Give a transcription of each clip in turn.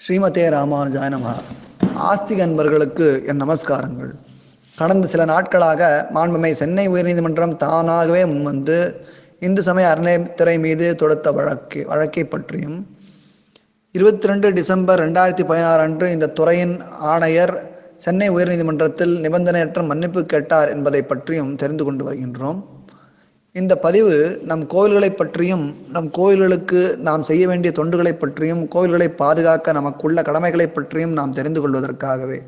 ஸ்ரீமதே ராமானுஜாய நம. ஆஸ்திக அன்பர்களுக்கு என் நமஸ்காரங்கள். கடந்த சில நாட்களாக மாண்புமை சென்னை உயர்நீதிமன்றம் தானாகவே முன்வந்து இந்து சமய அறநிலையத்துறை மீது தொடுத்த வழக்கு வழக்கை பற்றியும் இருபத்தி ரெண்டு டிசம்பர் ரெண்டாயிரத்தி பதினாறு அன்று இந்த துறையின் ஆணையர் சென்னை உயர்நீதிமன்றத்தில் நிபந்தனையற்ற மன்னிப்பு கேட்டார் என்பதை பற்றியும் தெரிந்து கொண்டு வருகின்றோம். இந்த பதிவு நம் கோவில்களை பற்றியும் நம் கோவில்களுக்கு நாம் செய்ய வேண்டிய தொண்டுகளை பற்றியும் கோவில்களை பாதுகாக்க நமக்குள்ள கடமைகளை பற்றியும் நாம் தெரிந்து கொள்வதற்காகவே.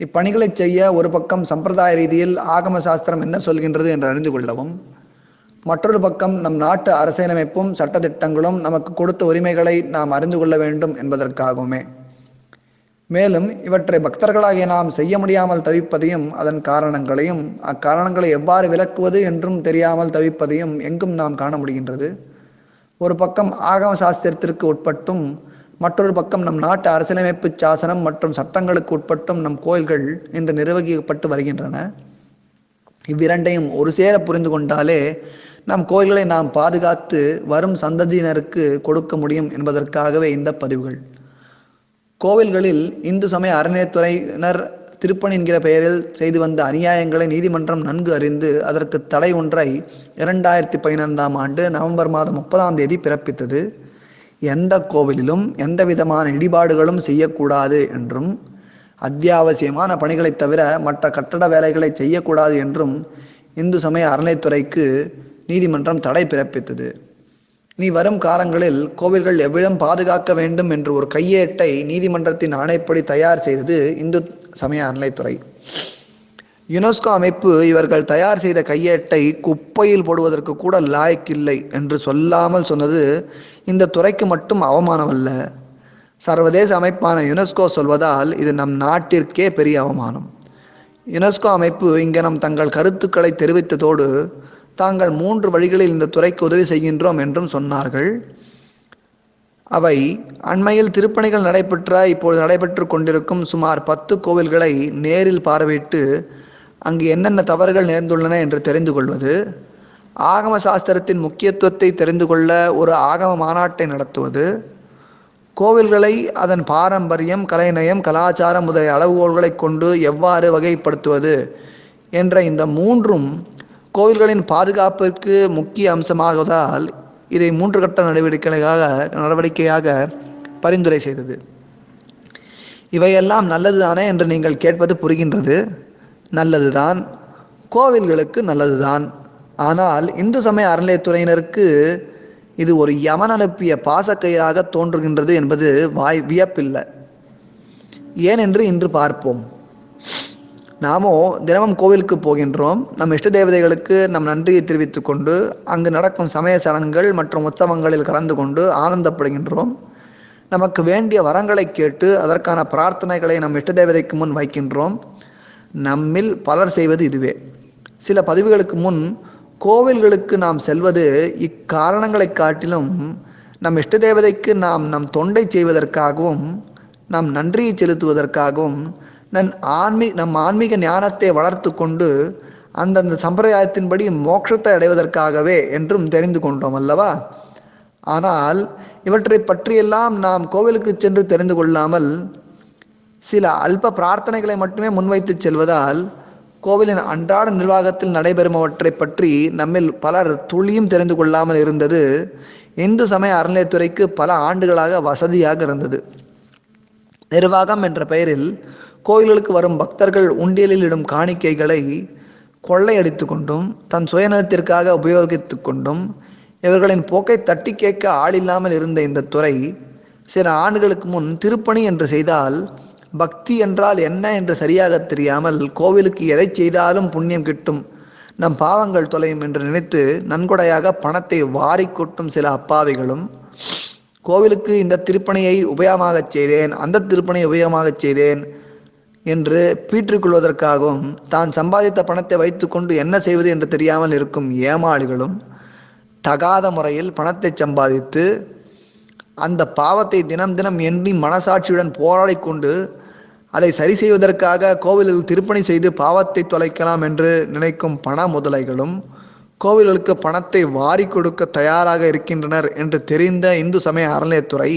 இப்பணிகளை செய்ய ஒரு பக்கம் சம்பிரதாய ரீதியில் ஆகம சாஸ்திரம் என்ன சொல்கின்றது என்று அறிந்து கொள்ளவும் மற்றொரு பக்கம் நம் நாட்டு அரசியலமைப்பும் சட்டத்திட்டங்களும் நமக்கு கொடுத்த உரிமைகளை நாம் அறிந்து கொள்ள வேண்டும் என்பதற்காகவுமே. மேலும் இவற்றை பக்தர்களாகிய நாம் செய்ய முடியாமல் தவிப்பதையும் அதன் காரணங்களையும் அக்காரணங்களை எவ்வாறு விளக்குவது என்றும் தெரியாமல் தவிப்பதையும் எங்கும் நாம் காண முடிகின்றது. ஒரு பக்கம் ஆகம சாஸ்திரத்திற்கு உட்பட்டும் மற்றொரு பக்கம் நம் நாட்டு அரசியலமைப்பு சாசனம் மற்றும் சட்டங்களுக்கு உட்பட்டும் நம் கோயில்கள் இன்று நிர்வகிக்கப்பட்டு வருகின்றன. இவ்விரண்டையும் ஒரு சேர புரிந்து கொண்டாலே நம் கோயில்களை நாம் பாதுகாத்து வரும் சந்ததியினருக்கு கொடுக்க முடியும் என்பதற்காகவே இந்த பதிவுகள். கோவில்களில் இந்து சமய அறநிலையத்துறையினர் திருப்பணி என்கிற பெயரில் செய்து வந்த அநியாயங்களை நீதிமன்றம் நன்கு அறிந்து அதற்கு தடை ஒன்றை இரண்டாயிரத்தி பதினைந்தாம் ஆண்டு நவம்பர் மாதம் முப்பதாம் தேதி பிறப்பித்தது. எந்த கோவிலிலும் எந்த விதமான இடிபாடுகளும் செய்யக்கூடாது என்றும் அத்தியாவசியமான பணிகளை தவிர மற்ற கட்டட வேலைகளை செய்யக்கூடாது என்றும் இந்து சமய அறநிலைத்துறைக்கு நீதிமன்றம் தடை பிறப்பித்தது. நீ வரும் காலங்களில் கோவில்கள் எவ்விடம் பாதுகாக்க வேண்டும் என்று ஒரு கையேட்டை நீதிமன்றத்தின் ஆணைப்படி தயார் செய்தது இந்து சமய அறநிலைத்துறை யுனெஸ்கோ அமைப்பு இவர்கள் தயார் செய்த கையேட்டை குப்பையில் போடுவதற்கு கூட லாய்க்கில்லை என்று சொல்லாமல் சொன்னது இந்த துறைக்கு மட்டும் அவமானம் அல்ல சர்வதேச அமைப்பான யுனெஸ்கோ சொல்வதால் இது நம் நாட்டிற்கே பெரிய அவமானம். யுனெஸ்கோ அமைப்பு இங்கே நம் தங்கள் கருத்துக்களை தெரிவித்ததோடு தாங்கள் மூன்று வழிகளில் இந்த துறைக்கு உதவி செய்கின்றோம் என்றும் சொன்னார்கள். அவை அண்மையில் திருப்பணிகள் நடைபெற்ற இப்போது நடைபெற்று கொண்டிருக்கும் சுமார் பத்து கோவில்களை நேரில் பார்வையிட்டு அங்கு என்னென்ன தவறுகள் நேர்ந்துள்ளன என்று தெரிந்து கொள்வது ஆகம சாஸ்திரத்தின் முக்கியத்துவத்தை தெரிந்து கொள்ள ஒரு ஆகம மாநாட்டை நடத்துவது கோவில்களை அதன் பாரம்பரியம் கலைநயம் கலாச்சாரம் முதலிய அளவுகோல்களை கொண்டு எவ்வாறு வகைப்படுத்துவது என்ற இந்த மூன்றும் கோவில்களின் பாதுகாப்பிற்கு முக்கிய அம்சமாகுவதால் இதை மூன்று கட்ட நடவடிக்கையாக நடவடிக்கையாக பரிந்துரை செய்தது. இவையெல்லாம் நல்லதுதானே என்று நீங்கள் கேட்பது புரிகின்றது. நல்லதுதான். கோவில்களுக்கு நல்லதுதான். ஆனால் இந்து சமய அறநிலையத்துறையினருக்கு இது ஒரு யமன் அனுப்பிய பாசக்கயிறாக தோன்றுகின்றது என்பது வாய் வியப்பில்லை. ஏனென்று இன்று பார்ப்போம். நாமோ தினமும் கோவிலுக்கு போகின்றோம். நம் இஷ்ட தேவதைகளுக்கு நம் நன்றியை தெரிவித்துக் கொண்டு அங்கு நடக்கும் சமய சடங்குகள் மற்றும் உற்சவங்களில் கலந்து கொண்டு ஆனந்தப்படுகின்றோம். நமக்கு வேண்டிய வரங்களை கேட்டு அதற்கான பிரார்த்தனைகளை நம் இஷ்ட தேவதைக்கு முன் வைக்கின்றோம். நம்மில் பலர் செய்வது இதுவே. சில பதிவுகளுக்கு முன் கோவில்களுக்கு நாம் செல்வது இக்காரணங்களை காட்டிலும் நம் இஷ்ட தேவதைக்கு நாம் நம் தொண்டை செய்வதற்காகவும் நம் நன்றியை செலுத்துவதற்காகவும் நன் ஆன்மீ நம் ஆன்மீக ஞானத்தை வளர்த்து கொண்டு அந்தந்த சம்பிரதாயத்தின்படி மோட்சத்தை அடைவதற்காகவே என்றும் தெரிந்து கொண்டோம் அல்லவா? ஆனால் இவற்றை பற்றியெல்லாம் நாம் கோவிலுக்கு சென்று தெரிந்து கொள்ளாமல் சில அல்ப பிரார்த்தனைகளை மட்டுமே முன்வைத்து செல்வதால் கோவிலின் அன்றாட நிர்வாகத்தில் நடைபெறுமவற்றை பற்றி நம்மில் பலர் துளியும் தெரிந்து கொள்ளாமல் இருந்தது. இந்து சமய அறநிலையத்துறைக்கு பல ஆண்டுகளாக வசதியாக இருந்தது. நிர்வாகம் என்ற பெயரில் கோயில்களுக்கு வரும் பக்தர்கள் உண்டியலில் இடும் காணிக்கைகளை கொள்ளையடித்து கொண்டும் தன் சுயநலத்திற்காக உபயோகித்து கொண்டும் இவர்களின் போக்கை தட்டி கேட்க ஆள் இல்லாமல் இருந்த இந்த துறை சில ஆண்டுகளுக்கு முன் திருப்பணி என்று செய்தால் பக்தி என்றால் என்ன என்று சரியாக தெரியாமல் கோவிலுக்கு எதை செய்தாலும் புண்ணியம் கிட்டும் நம் பாவங்கள் தொலையும் என்று நினைத்து நன்கொடையாக பணத்தை வாரி கொட்டும் சில அப்பாவிகளும் கோவிலுக்கு இந்த திருப்பணியை உபயோகமாகச் செய்தேன் அந்த திருப்பணியை உபயோகமாகச் செய்தேன் என்று பீற்றுக்கொள்வதற்காகவும் தான் சம்பாதித்த பணத்தை வைத்துக்கொண்டு என்ன செய்வது என்று தெரியாமல் இருக்கும் ஏமாளிகளும் தகாத முறையில் பணத்தை சம்பாதித்து அந்த பாவத்தை தினம் தினம் எண்ணி மனசாட்சியுடன் போராடி கொண்டு அதை சரி செய்வதற்காக கோவிலில் திருப்பணி செய்து பாவத்தை தொலைக்கலாம் என்று நினைக்கும் பண முதலைகளும் கோவில்களுக்கு பணத்தை வாரி கொடுக்க தயாராக இருக்கின்றனர் என்று தெரிந்த இந்து சமய அறநிலையத்துறை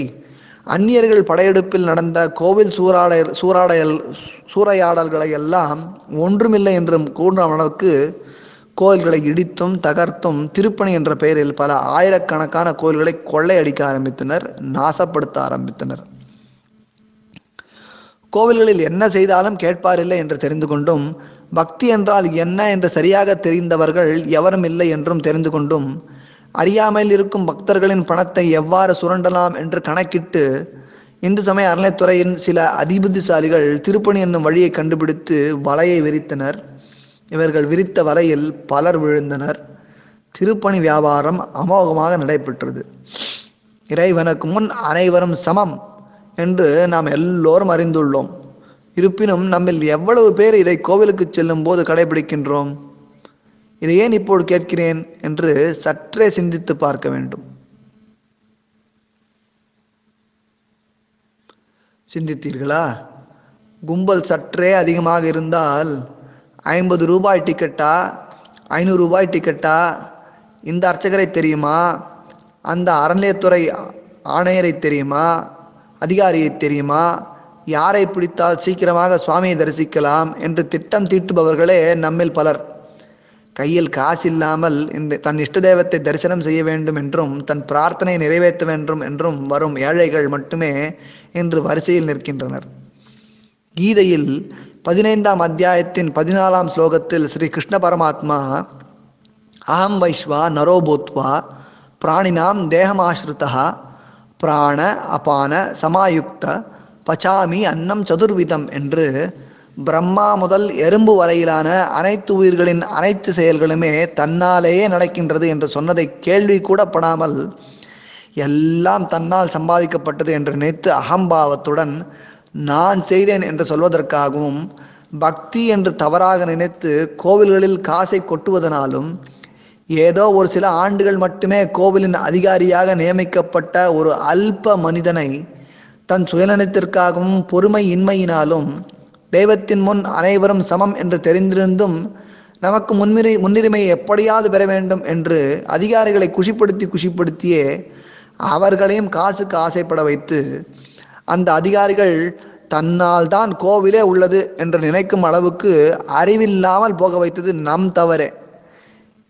அந்நியர்கள் படையெடுப்பில் நடந்த கோவில் சூறாடை சூறாடையல் சூறையாடல்களை எல்லாம் ஒன்றுமில்லை என்றும் கூறும் அளவுக்கு கோயில்களை இடித்தும் தகர்த்தும் திருப்பணி என்ற பெயரில் பல ஆயிரக்கணக்கான கோயில்களை கொள்ளையடிக்க ஆரம்பித்தனர் நாசப்படுத்த ஆரம்பித்தனர். கோவில்களில் என்ன செய்தாலும் கேட்பாரில்லை என்று தெரிந்து கொண்டும் பக்தி என்றால் என்ன என்று சரியாக தெரிந்தவர்கள் எவரும் இல்லை என்றும் தெரிந்து கொண்டும் அறியாமல் இருக்கும் பக்தர்களின் பணத்தை எவ்வாறு சுரண்டலாம் என்று கணக்கிட்டு இந்து சமய அறநிலைத்துறையின் சில அதிபுத்திசாலிகள் திருப்பணி என்னும் வழியை கண்டுபிடித்து வலையை விரித்தனர். இவர்கள் விரித்த வலையில் பலர் விழுந்தனர். திருப்பணி வியாபாரம் அமோகமாக நடைபெற்றது. இறைவனுக்கு முன் அனைவரும் சமம் என்று நாம் எல்லோரும் அறிந்துள்ளோம். இருப்பினும் நம்மில் எவ்வளவு பேர் இதை கோவிலுக்கு செல்லும் போது கடைபிடிக்கின்றோம்? இதை ஏன் இப்போது கேட்கிறேன் என்று சற்றே சிந்தித்து பார்க்க வேண்டும். சிந்தித்தீர்களா? கும்பல் சற்றே அதிகமாக இருந்தால் ஐம்பது ரூபாய் டிக்கெட்டா ஐநூறு ரூபாய் டிக்கெட்டா இந்த அர்ச்சகரை தெரியுமா? அந்த அறநிலையத்துறை ஆணையரை தெரியுமா? அதிகாரியை தெரியுமா? யாரை பிடித்தால் சீக்கிரமாக சுவாமியை தரிசிக்கலாம் என்று திட்டம் தீட்டுபவர்களே நம்மில் பலர். கையில் காசு இல்லாமல் இந்த தன் இஷ்ட தெய்வத்தை தரிசனம் செய்ய வேண்டும் என்றும் தன் பிரார்த்தனை நிறைவேற்ற வேண்டும் என்றும் வரும் ஏழைகள் மட்டுமே இன்று வரிசையில் நிற்கின்றனர். கீதையில் பதினைந்தாம் அத்தியாயத்தின் பதினாலாம் ஸ்லோகத்தில் ஸ்ரீ கிருஷ்ண பரமாத்மா அகம் வைஸ்வா நரோபூத்வா பிராணினாம் தேகமாஸ்ருதா பிராண அபான சமாயுக்த பச்சாமி அன்னம் சதுர்விதம் என்று பிரம்மா முதல் எறும்பு வரையிலான அனைத்து உயிர்களின் அனைத்து செயல்களுமே தன்னாலேயே நடக்கின்றது என்று சொன்னதை கேள்வி கூட படாமல் எல்லாம் தன்னால் சம்பாதிக்கப்பட்டது என்று நினைத்து அகம்பாவத்துடன் நான் செய்தேன் என்று சொல்வதற்காகவும் பக்தி என்று தவறாக நினைத்து கோவில்களில் காசை கொட்டுவதனாலும் ஏதோ ஒரு சில ஆண்டுகள் மட்டுமே கோவிலின் அதிகாரியாக நியமிக்கப்பட்ட ஒரு அல்ப மனிதனை தன் சுயநலத்திற்காகவும் பொறுமை இன்மையினாலும் தெய்வத்தின் முன் அனைவரும் சமம் என்று தெரிந்திருந்தும் நமக்கு முன்னுரி முன்னுரிமையை எப்படியாவது பெற வேண்டும் என்று அதிகாரிகளை குஷிப்படுத்தி குஷிப்படுத்தியே அவர்களையும் காசுக்கு ஆசைப்பட வைத்து அந்த அதிகாரிகள் தன்னால் தான் கோவிலே உள்ளது என்று நினைக்கும் அளவுக்கு அறிவில்லாமல் போக வைத்தது நம் தவறே.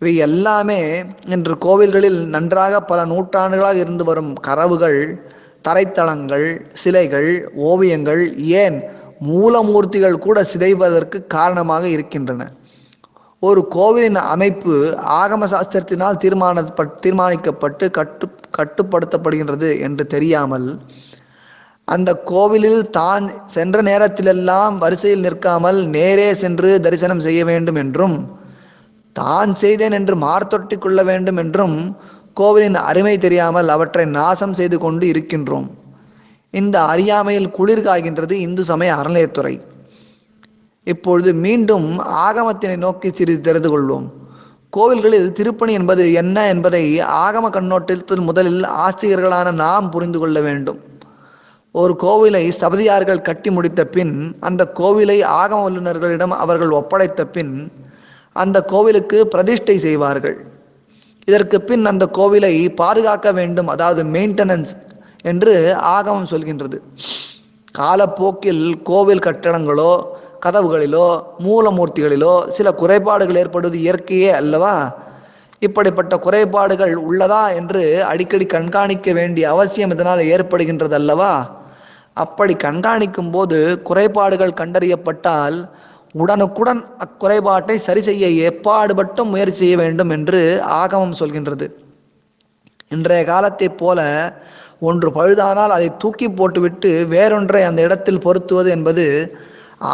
இவை எல்லாமே இன்று கோவில்களில் நன்றாக பல நூற்றாண்டுகளாக இருந்து வரும் கரவுகள் தரைத்தளங்கள் சிலைகள் ஓவியங்கள் ஏன் மூலமூர்த்திகள் கூட சிதைவதற்கு காரணமாக இருக்கின்றன. ஒரு கோவிலின் அமைப்பு ஆகம சாஸ்திரத்தினால் தீர்மான தீர்மானிக்கப்பட்டு கட்டு கட்டுப்படுத்தப்படுகின்றது என்று தெரியாமல் அந்த கோவிலில் தான் சென்ற நேரத்திலெல்லாம் வரிசையில் நிற்காமல் நேரே சென்று தரிசனம் செய்ய வேண்டும் என்றும் தான் செய்தேன் என்று மார்த்தொட்டி கொள்ள வேண்டும் என்றும் கோவிலின் அருமை தெரியாமல் அவற்றை நாசம் செய்து கொண்டு இருக்கின்றோம். இந்த அறியாமையில் குளிர் காய்கின்றது இந்து சமய அறநிலையத்துறை. இப்பொழுது மீண்டும் ஆகமத்தினை நோக்கி சிறிது தெரிந்து கொள்வோம். கோவில்களில் திருப்பணி என்பது என்ன என்பதை ஆகம கண்ணோட்டத்தில் முதலில் ஆசிரியர்களான நாம் புரிந்து கொள்ள வேண்டும். ஒரு கோவிலை சபதியார்கள் கட்டி முடித்த பின் அந்த கோவிலை ஆகம வல்லுநர்களிடம் அவர்கள் ஒப்படைத்த பின் அந்த கோவிலுக்கு பிரதிஷ்டை செய்வார்கள். இதற்கு பின் அந்த கோவிலை பாதுகாக்க வேண்டும் அதாவது மெயின்டெனன்ஸ் என்று ஆகமம் சொல்கின்றது. காலப்போக்கில் கோவில் கட்டடங்களோ கதவுகளிலோ மூலமூர்த்திகளிலோ சில குறைபாடுகள் ஏற்படுவது இயற்கையே அல்லவா? இப்படிப்பட்ட குறைபாடுகள் உள்ளதா என்று அடிக்கடி கண்காணிக்க வேண்டிய அவசியம் இதனால் ஏற்படுகின்றது அல்லவா? அப்படி கண்காணிக்கும் போது குறைபாடுகள் கண்டறியப்பட்டால் உடனுக்குடன் அக்குறைபாட்டை சரி செய்ய எப்பாடுபட்டும் முயற்சி செய்ய வேண்டும் என்று ஆகமம் சொல்கின்றது. இன்றைய காலத்தைப் போல ஒன்று பழுதானால் அதை தூக்கி போட்டுவிட்டு வேறொன்றை அந்த இடத்தில் பொருத்துவது என்பது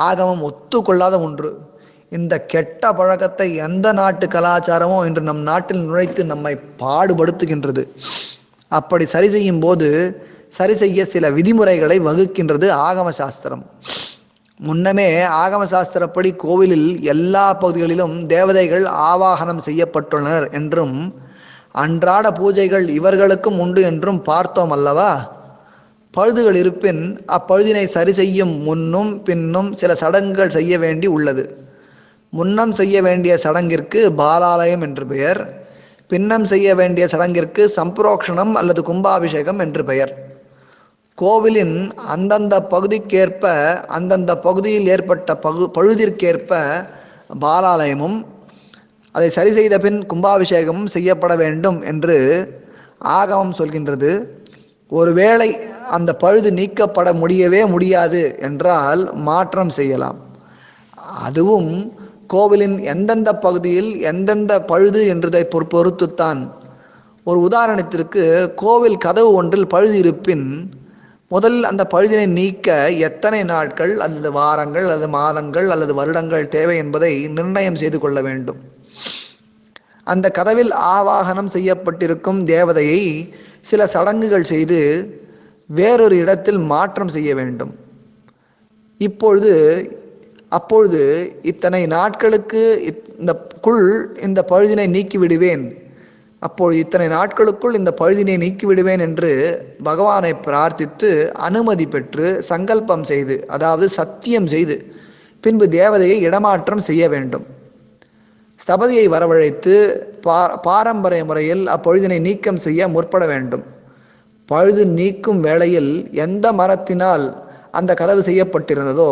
ஆகமம் ஒத்துக்கொள்ளாத ஒன்று. இந்த கெட்ட பழக்கத்தை எந்த நாட்டு கலாச்சாரமோ இன்று நம் நாட்டில் நுழைத்து நம்மை பாடுபடுத்துகின்றது. அப்படி சரி செய்யும் போது சரி செய்ய சில விதிமுறைகளை வகுக்கின்றது ஆகம சாஸ்திரம். முன்னமே ஆகம சாஸ்திரப்படி கோவிலில் எல்லா பகுதிகளிலும் தேவதைகள் ஆவாகனம் செய்யப்பட்டுள்ளனர் என்றும் அன்றாட பூஜைகள் இவர்களுக்கும் உண்டு என்றும் பார்த்தோம் அல்லவா? பழுதுகள் இருப்பின் அப்பழுதினை சரி செய்யும் முன்னும் பின்னும் சில சடங்குகள் செய்ய வேண்டி உள்ளது. முன்னம் செய்ய வேண்டிய சடங்கிற்கு பாலாலயம் என்று பெயர் பின்னம் செய்ய வேண்டிய சடங்கிற்கு சம்பரோக்ஷணம் அல்லது கும்பாபிஷேகம் என்று பெயர். கோவிலின் அந்தந்த பகுதிக்கேற்ப அந்தந்த பகுதியில் ஏற்பட்ட பகு பழுதிற்கேற்ப பாலாலயமும் அதை சரி செய்த பின் கும்பாபிஷேகமும் செய்யப்பட வேண்டும் என்று ஆகமம் சொல்கின்றது. ஒருவேளை அந்த பழுது நீக்கப்பட முடியவே முடியாது என்றால் மாற்றம் செய்யலாம். அதுவும் கோவிலின் எந்தெந்த பகுதியில் எந்தெந்த பழுது என்றதை பொறு- பொறுத்துத்தான். ஒரு உதாரணத்திற்கு கோவில் கதவு ஒன்றில் பழுது இருப்பின் முதலில் அந்த பழுதினை நீக்க எத்தனை நாட்கள் அல்லது வாரங்கள் அல்லது மாதங்கள் அல்லது வருடங்கள் தேவை என்பதை நிர்ணயம் செய்து கொள்ள வேண்டும். அந்த கதவில் ஆவாகனம் செய்யப்பட்டிருக்கும் தேவதையை சில சடங்குகள் செய்து வேறொரு இடத்தில் மாற்றம் செய்ய வேண்டும். இப்பொழுது அப்பொழுது இத்தனை நாட்களுக்கு இந்த குள் இந்த பழுதினை நீக்கி விடுவேன். அப்பொழுது இத்தனை நாட்களுக்குள் இந்த பழுதினை நீக்கி விடுவேன் என்று பகவானை பிரார்த்தித்து அனுமதி பெற்று சங்கல்பம் செய்து அதாவது சத்தியம் செய்து பின்பு தேவதையை இடமாற்றம் செய்ய வேண்டும். ஸ்தபதியை வரவழைத்து பா பாரம்பரிய முறையில் அப்பொழுதினை நீக்கம் செய்ய முற்பட வேண்டும். பழுது நீக்கும் வேளையில் எந்த மரத்தினால் அந்த கதவு செய்யப்பட்டிருந்ததோ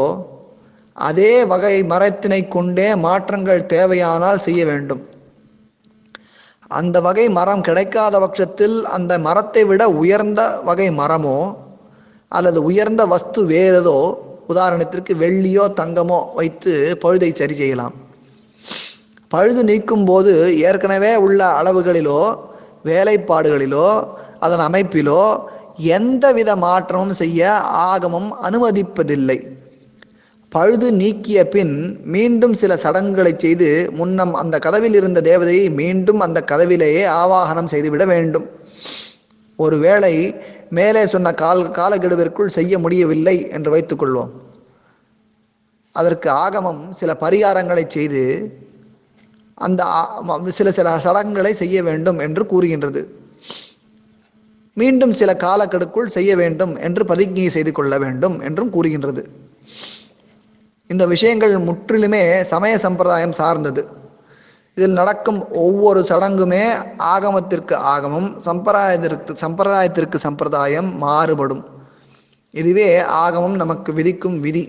அதே வகை மரத்தினை கொண்டே மாற்றங்கள் தேவையானால் செய்ய வேண்டும். அந்த வகை மரம் கிடைக்காத பட்சத்தில் அந்த மரத்தை விட உயர்ந்த வகை மரமோ அல்லது உயர்ந்த வஸ்து வேறதோ உதாரணத்திற்கு வெள்ளியோ தங்கமோ வைத்து பழுதை சரி செய்யலாம். பழுது நீக்கும் போது ஏற்கனவே உள்ள அளவுகளிலோ வேலைப்பாடுகளிலோ அதன் அமைப்பிலோ எந்தவித மாற்றமும் செய்ய ஆகமம் அனுமதிப்பதில்லை. பழுது நீக்கிய பின் மீண்டும் சில சடங்குகளை செய்து முன்னம் அந்த கதவில் இருந்த தேவதையை மீண்டும் அந்த கதவிலேயே ஆவாகனம் செய்துவிட வேண்டும். ஒருவேளை மேலே சொன்ன கால் காலக்கெடுவிற்குள் செய்ய முடியவில்லை என்று வைத்துக்கொள்வோம். அதற்கு ஆகமம் சில பரிகாரங்களை செய்து அந்த சில சில சடங்குகளை செய்ய வேண்டும் என்று கூறுகின்றது. மீண்டும் சில காலக்கெடுக்குள் செய்ய வேண்டும் என்று பிரதிஜை செய்து கொள்ள வேண்டும் என்றும் கூறுகின்றது. இந்த விஷயங்கள் முற்றிலுமே சமய சம்பிரதாயம் சார்ந்தது. இதில் நடக்கும் ஒவ்வொரு சடங்குமே ஆகமத்திற்கு ஆகமம் சம்பிரதாயத்திற்கு சம்பிரதாயத்திற்கு சம்பிரதாயம் மாறுபடும். இதுவே ஆகமம் நமக்கு விதிக்கும் விதி.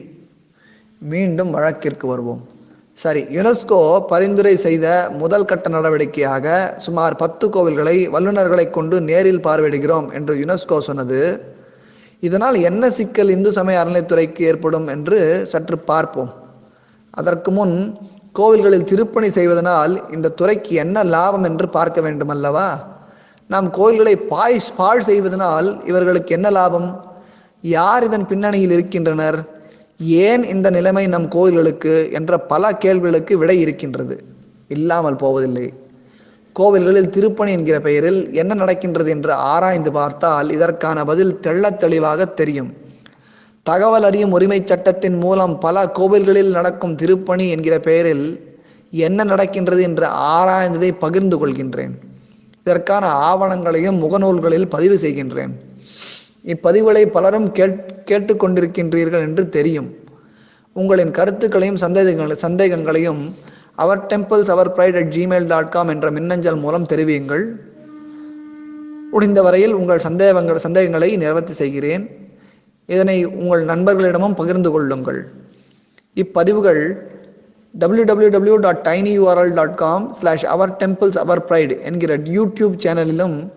மீண்டும் வழக்கிற்கு வருவோம். சரி யுனெஸ்கோ பரிந்துரை செய்த முதல் கட்ட நடவடிக்கையாக சுமார் பத்து கோவில்களை வல்லுநர்களை கொண்டு நேரில் பார்வையிடுகிறோம் என்று யுனெஸ்கோ சொன்னது. இதனால் என்ன சிக்கல் இந்து சமய அறநிலைத்துறைக்கு ஏற்படும் என்று சற்று பார்ப்போம். அதற்கு முன் கோவில்களில் திருப்பணி செய்வதனால் இந்த துறைக்கு என்ன லாபம் என்று பார்க்க வேண்டும் அல்லவா நாம் கோவில்களை பாய் பாழ் செய்வதனால் இவர்களுக்கு என்ன லாபம்? யார் இதன் பின்னணியில் இருக்கின்றனர்? ஏன் இந்த நிலைமை நம் கோவில்களுக்கு என்ற பல கேள்விகளுக்கு விடை இருக்கின்றது? இல்லாமல் போவதில்லை. கோவில்களில் திருப்பணி என்கிற பெயரில் என்ன நடக்கின்றது என்று ஆராய்ந்து பார்த்தால் இதற்கான பதில் தெள்ளத் தெளிவாக தெரியும். தகவல் அறியும் உரிமை சட்டத்தின் மூலம் பல கோவில்களில் நடக்கும் திருப்பணி என்கிற பெயரில் என்ன நடக்கின்றது என்று ஆராய்ந்ததை பகிர்ந்து கொள்கின்றேன். இதற்கான ஆவணங்களையும் முகநூல்களில் பதிவு செய்கின்றேன். இப்பதிவுகளை பலரும் கேட் கேட்டுக்கொண்டிருக்கின்றீர்கள் என்று தெரியும். உங்களின் கருத்துக்களையும் சந்தேகங்கள் சந்தேகங்களையும் our temples our pride at Gmail dot com என்ற மின்னஞ்சல் மூலம் தெரிவியுங்கள். முடிந்த வரையில் உங்கள் சந்தேகங்கள் சந்தேகங்களை நிவர்த்தி செய்கிறேன். இதனை உங்கள் நண்பர்களிடமும் பகிர்ந்து கொள்ளுங்கள். இப்பதிவுகள் www.tinyurl.com dot tiny URL dot com slash our temples our pride என்கிற யூடியூப் சேனலிலும்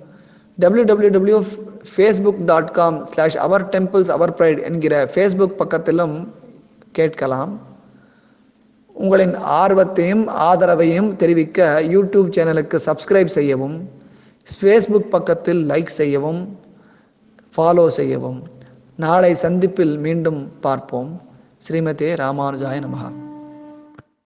www Facebook dot com slash our temples our pride என்கிற ஃபேஸ்புக் பக்கத்திலும் கேட்கலாம். உங்களின் ஆர்வத்தையும் ஆதரவையும் தெரிவிக்க யூடியூப் சேனலுக்கு சப்ஸ்கிரைப் செய்யவும் ஃபேஸ்புக் பக்கத்தில் லைக் செய்யவும் ஃபாலோ செய்யவும். நாளை சந்திப்பில் மீண்டும் பார்ப்போம். ஸ்ரீமதே ராமானுஜாய நமகா